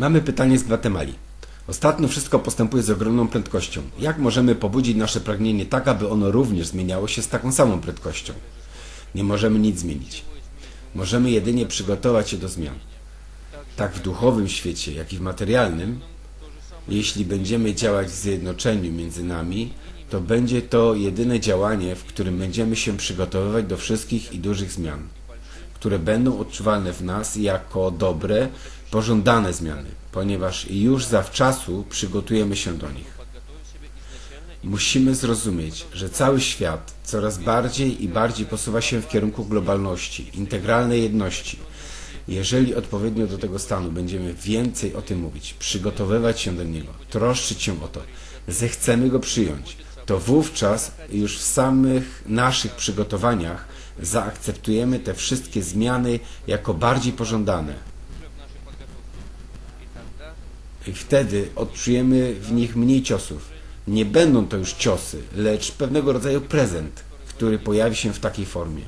Mamy pytanie z Gwatemali. Ostatnio wszystko postępuje z ogromną prędkością. Jak możemy pobudzić nasze pragnienie tak, aby ono również zmieniało się z taką samą prędkością? Nie możemy nic zmienić. Możemy jedynie przygotować się do zmian. Tak w duchowym świecie, jak i w materialnym, jeśli będziemy działać w zjednoczeniu między nami, to będzie to jedyne działanie, w którym będziemy się przygotowywać do wszystkich i dużych zmian, które będą odczuwalne w nas jako dobre, pożądane zmiany, ponieważ już zawczasu przygotujemy się do nich. Musimy zrozumieć, że cały świat coraz bardziej i bardziej posuwa się w kierunku globalności, integralnej jedności. Jeżeli odpowiednio do tego stanu będziemy więcej o tym mówić, przygotowywać się do niego, troszczyć się o to, zechcemy go przyjąć, to wówczas już w samych naszych przygotowaniach zaakceptujemy te wszystkie zmiany jako bardziej pożądane. I wtedy odczujemy w nich mniej ciosów. Nie będą to już ciosy, lecz pewnego rodzaju prezent, który pojawi się w takiej formie.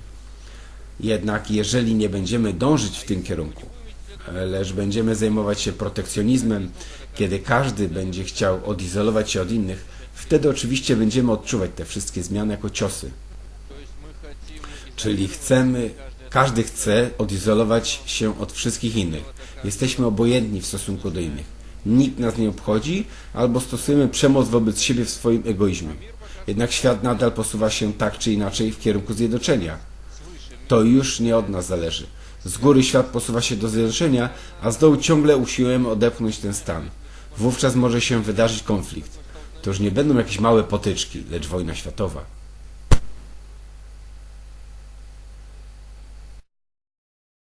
Jednak jeżeli nie będziemy dążyć w tym kierunku, lecz będziemy zajmować się protekcjonizmem, kiedy każdy będzie chciał odizolować się od innych, wtedy oczywiście będziemy odczuwać te wszystkie zmiany jako ciosy. Czyli chcemy, każdy chce odizolować się od wszystkich innych. Jesteśmy obojętni w stosunku do innych. Nikt nas nie obchodzi, albo stosujemy przemoc wobec siebie w swoim egoizmie. Jednak świat nadal posuwa się tak czy inaczej w kierunku zjednoczenia. To już nie od nas zależy. Z góry świat posuwa się do zjednoczenia, a z dołu ciągle usiłujemy odepchnąć ten stan. Wówczas może się wydarzyć konflikt. To już nie będą jakieś małe potyczki, lecz wojna światowa.